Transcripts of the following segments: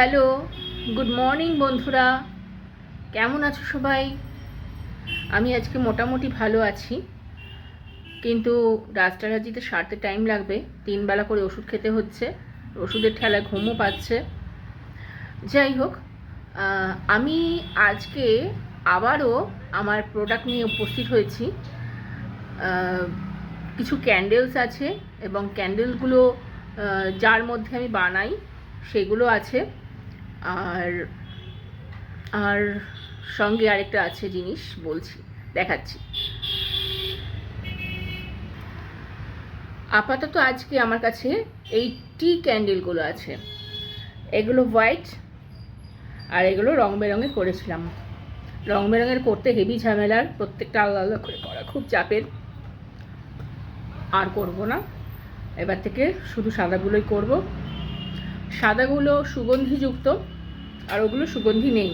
Hello, good morning বন্ধুরা। কেমন আছো সবাই? আমি আজকে মোটামুটি ভালো আছি। কিন্তু রাজটারাজিতে সারতে টাইম লাগবে। তিন বেলা করে ওষুধ খেতে হচ্ছে। ওষুধের ঠেলায় ঘুমও পাচ্ছে। যাই হোক আমি আজকে আবারও আমার প্রোডাক্ট নিয়ে উপস্থিত হয়েছি। কিছু ক্যান্ডেলস আছে এবং ক্যান্ডেলগুলো যার মধ্যে আমি বানাই, সেগুলো আছে। আর আর সঙ্গে আরেকটা আছে জিনিস, বলছি, দেখাচ্ছি। আপাতত আজকে আমার কাছে এই টি ক্যান্ডেলগুলো আছে। এগুলো হোয়াইট আর এগুলো রং বেরঙের করেছিলাম। রং বেরঙের করতে হেভি ঝামেলার, প্রত্যেকটা আলাদা আলাদা করে করা খুব চাপের। আর করব না। এবার থেকে শুধু সাদাগুলোই করব। সাদাগুলো সুগন্ধিযুক্ত আর ওগুলো সুগন্ধি নেই।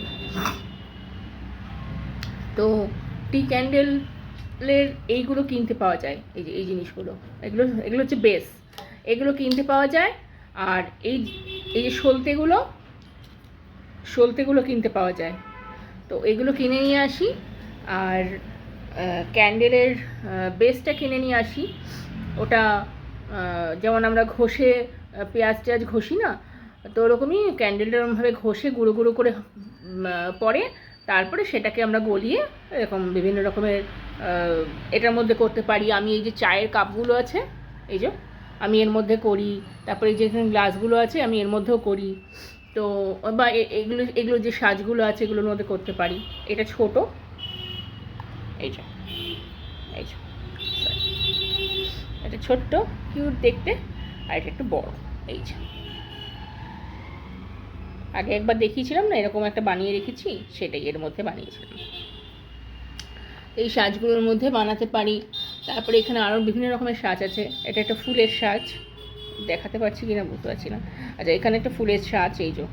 তো টি ক্যান্ডেলের এইগুলো কিনতে পাওয়া যায়, এই যে এই জিনিসগুলো। এগুলো এগুলো হচ্ছে বেস। এগুলো কিনতে পাওয়া যায় আর এই এই যে সলতেগুলো সলতেগুলো কিনতে পাওয়া যায়। তো এগুলো কিনে নিয়ে আসি আর ক্যান্ডেলের বেসটা কিনে নিয়ে আসি। ওটা যেমন আমরা ঘষে পেঁয়াজ টেয়াজ ঘষি না তো ওরকমই ক্যান্ডেলটা এরকমভাবে ঘষে গুঁড়ো গুঁড়ো করে পরে তারপরে সেটাকে আমরা গলিয়ে এরকম বিভিন্ন রকমের এটার মধ্যে করতে পারি। আমি এই যে চায়ের কাপগুলো আছে, এই যে আমি এর মধ্যে করি। তারপরে এই যে গ্লাসগুলো আছে, আমি এর মধ্যেও করি। তো বা এগুলো এগুলো যে সাজগুলো আছে, এগুলোর মধ্যে করতে পারি। এটা ছোট। এই যে এই যে এটা ছোট্ট কিউট দেখতে, আর এটা একটু বড়। এই যে। আগে একবার দেখিয়েছিলাম না, এরকম একটা বানিয়ে রেখেছি, সেটাই এর মধ্যে বানিয়েছিলাম। এই সাজগুলোর মধ্যে বানাতে পারি। তারপরে এখানে আরও বিভিন্ন রকমের সাজ আছে। এটা একটা ফুলের সাজ। দেখাতে পারছি কিনা বুঝতে পারছি না। আচ্ছা এখানে একটা ফুলের সাজ, এই যে।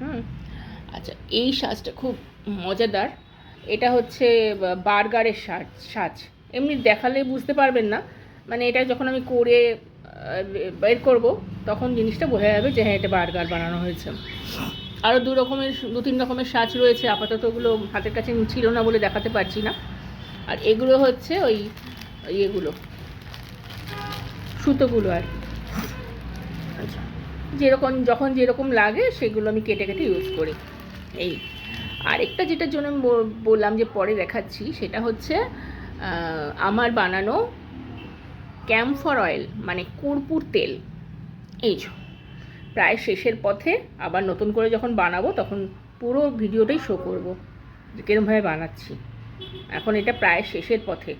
হুম। আচ্ছা এই সাজটা খুব মজাদার। এটা হচ্ছে বার্গারের সাজ সাজ। এমনি দেখালে বুঝতে পারবেন না। মানে এটা যখন আমি করে বের করব, তখন জিনিসটা বোঝা যাবে যে হ্যাঁ এটা বার্গার বানানো হয়েছে। আরও দু রকমের, দু তিন রকমের সাজ রয়েছে, আপাতত ওগুলো হাতের কাছে ছিল না বলে দেখাতে পারছি না। আর এগুলো হচ্ছে ওই ইয়েগুলো, সুতোগুলো আর। আচ্ছা যেরকম, যখন যেরকম লাগে সেগুলো আমি কেটে কেটে ইউজ করি। এই, আরেকটা যেটার জন্য বললাম যে পরে দেখাচ্ছি, সেটা হচ্ছে আমার বানানো ক্যাম্ফর অয়েল মানে কর্পূর তেল। এই প্রায় শেষের পথে আবার নতুন করে যখন বানাবো তখন পুরো ভিডিওটাই শো করব যে কীরমভাবে বানাচ্ছি। এখন এটা প্রায় শেষের পথে।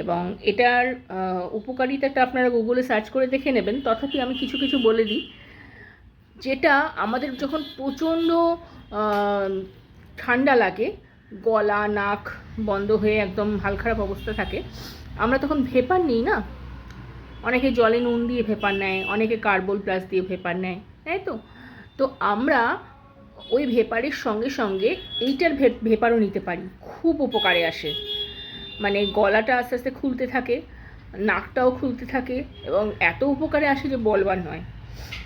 এবং এটার উপকারিতাটা আপনারা গুগলে সার্চ করে দেখে নেবেন। তথাপি আমি কিছু কিছু বলে দিই। যেটা আমাদের যখন প্রচণ্ড ঠান্ডা লাগে, গলা, নাক বন্ধ হয়ে একদম হাল খারাপ অবস্থা থাকে, আমরা তখন ভেপার নিই না? অনেকে জলে নুন দিয়ে ভেপার নেয়, অনেকে কার্বল প্লাস দিয়ে ভেপার নেয়, তাই তো? তো আমরা ওই ভেপারের সঙ্গে সঙ্গে এইটার ভেপারও নিতে পারি, খুব উপকারে আসে। মানে গলাটা আস্তে আস্তে খুলতে থাকে, নাকটাও খুলতে থাকে, এবং এত উপকারে আসে যে বলবার নয়।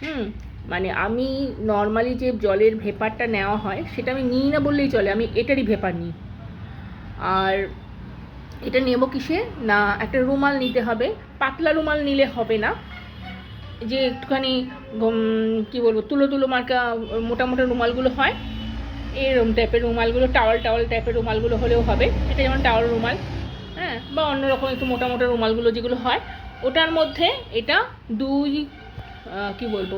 হুম মানে আমি নর্মালি যে জলের ভেপারটা নেওয়া হয়, সেটা আমি নিই না বললেই চলে, আমি এটারই ভেপার নিই। আর এটা নেব কিসে? না, একটা রুমাল নিতে হবে। পাতলা রুমাল নিলে হবে না। যে একটুখানি কি বলব, তুলো তুলো মার্কা, মোটা মোটা রুমালগুলো হয় এরকম টাইপের রুমালগুলো, টাওয়াল টাওয়াল টাইপের রুমালগুলো হলেও হবে। এটা যেমন টাওয়াল রুমাল হ্যাঁ বা অন্যরকম একটু মোটা মোটা রুমালগুলো যেগুলো হয়, ওটার মধ্যে এটা দুই কি বলব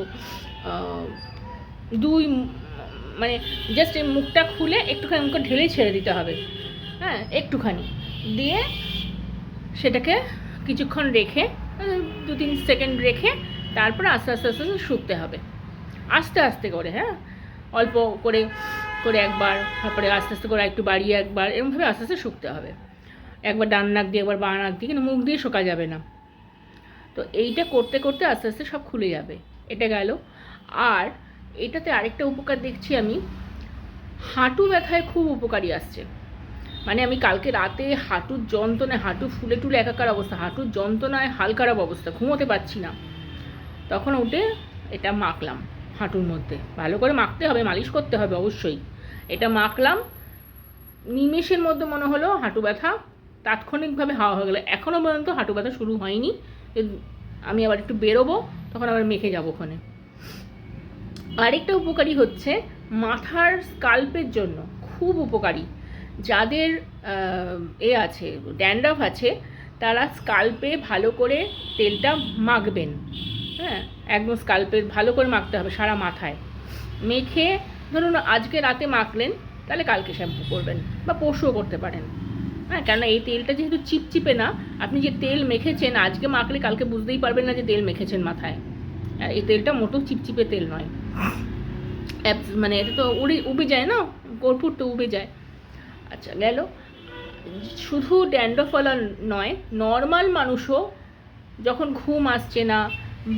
দুই মানে জাস্ট এই মুখটা খুলে একটুখানি মুখে ঢেলে ছেড়ে দিতে হবে। হ্যাঁ একটুখানি। দিয়ে সেটাকে কিছুক্ষণ রেখে, দু তিন সেকেন্ড রেখে তারপরে আস্তে আস্তে আস্তে আস্তে শুকতে হবে। আস্তে আস্তে করে হ্যাঁ? অল্প করে করে একবার, তারপরে আস্তে আস্তে করে একটু বাড়িয়ে একবার এরকমভাবে আস্তে আস্তে শুকতে হবে। একবার ডান নাক দিয়ে, একবার বাঁ নাক দিয়ে, কিন্তু মুখ দিয়ে শোকা যাবে না। তো এইটা করতে করতে আস্তে আস্তে সব খুলে যাবে। এটা গেল। আর এটাতে আরেকটা উপকার দেখছি আমি। হাঁটু ব্যথায় খুব উপকারী আসছে। মানে আমি কালকে রাতে হাঁটুর যন্ত্রণায়, হাঁটু ফুলে টুলে একাকার অবস্থা, হাঁটুর যন্ত্রণায় হাল খারাপ অবস্থা, ঘুমোতে পারছি না। তখন উঠে এটা মাখলাম হাঁটুর মধ্যে। ভালো করে মাখতে হবে, মালিশ করতে হবে অবশ্যই। এটা মাখলাম, নিমেষের মধ্যে মনে হলো হাঁটু ব্যথা, তাৎক্ষণিকভাবে হাওয়া হয়ে গেলো। এখনও পর্যন্ত হাঁটু ব্যথা শুরু হয়নি। আমি আবার একটু বেরোবো, তখন আবার মেখে যাব ওখানে। আরেকটা উপকারী হচ্ছে মাথার স্কাল্পের জন্য, খুব উপকারী। যাদের এ আছে, ড্যান্ড্রাফ আছে, তারা স্কাল্পে ভালো করে তেলটা মাখবেন। হ্যাঁ একদম স্কাল্পে ভালো করে মাখতে হবে সারা মাথায়। মেখে, ধরুন আজকে রাতে মাখলেন, তাহলে কালকে শ্যাম্পু করবেন বা পরশুও করতে পারেন। হ্যাঁ কেননা এই তেলটা যেহেতু চিপচিপে না, আপনি যে তেল মেখেছেন, আজকে মাখলে কালকে বুঝতেই পারবেন না যে তেল মেখেছেন মাথায়। আর এই তেলটা মোটো চিপচিপে তেল নয়। মানে এটা তো উড়ে, উবে যায় না? কর্পূর তো উবে যায়। আচ্ছা গেল। শুধু ড্যান্ড্রফলা নয়, নর্মাল মানুষও যখন ঘুম আসছে না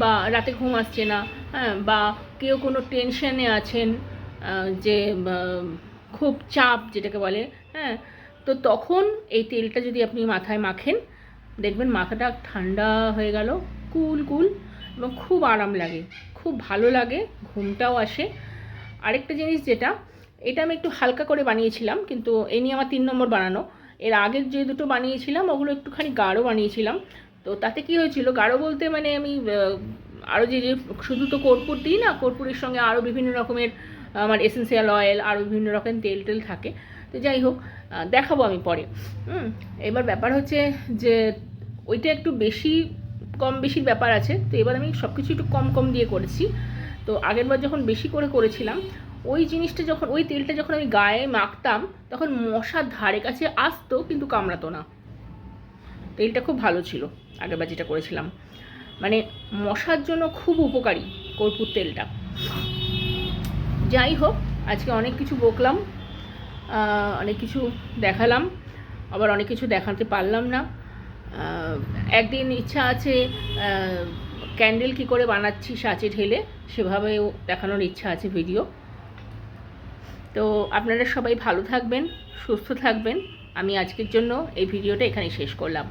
বা রাতে ঘুম আসছে না হ্যাঁ বা কেউ কোনো টেনশনে আছেন যে খুব চাপ যেটাকে বলে হ্যাঁ তো তখন এই তেলটা যদি আপনি মাথায় মাখেন, দেখবেন মাথাটা ঠান্ডা হয়ে গেল, কুল কুল এবং খুব আরাম লাগে। খুব ভালো লাগে, ঘুমটাও আসে। আরেকটা জিনিস যেটা এটা আমি একটু হালকা করে বানিয়েছিলাম, কিন্তু এই নিয়ে আমার তিন নম্বর বানানো। এর আগের যে দুটো বানিয়েছিলাম, ওগুলো একটুখানি গাঢ় বানিয়েছিলাম। তো তাতে কি হয়েছিল, গাঢ় বলতে মানে আমি আরও যে যে শুধু তো কর্পূর দিই না, কর্পূরের সঙ্গে আরও বিভিন্ন রকমের, আমার এসেন্সিয়াল অয়েল আরও বিভিন্ন রকম তেল টেল থাকে। তো যাই হোক দেখাবো আমি পরে। এবার ব্যাপার হচ্ছে যে, ওইটা একটু বেশি, কম বেশির ব্যাপার আছে। তো এবার আমি সব কিছু একটু কম কম দিয়ে করেছি। তো আগেরবার যখন বেশি করে করেছিলাম ওই জিনিসটা যখন, ওই তেলটা যখন আমি গায়ে মাখতাম, তখন মশার ধারে কাছে আসতো, কিন্তু কামড়াতো না। তেলটা খুব ভালো ছিল আগেরবার যেটা করেছিলাম। মানে মশার জন্য খুব উপকারী কর্পূর তেলটা। যাই হোক, আজকে অনেক কিছু বকলাম অনেক কিছু দেখালাম, আবার অনেক কিছু দেখাতে পারলাম না। একদিন ইচ্ছা আছে ক্যান্ডেল কি করে বানাচ্ছি, সাঁচে ঢেলে, সেভাবেও দেখানোর ইচ্ছা আছে ভিডিও। তো আপনারা সবাই ভালো থাকবেন, সুস্থ থাকবেন। আমি আজকের জন্য এই ভিডিওটা এখানে শেষ করলাম।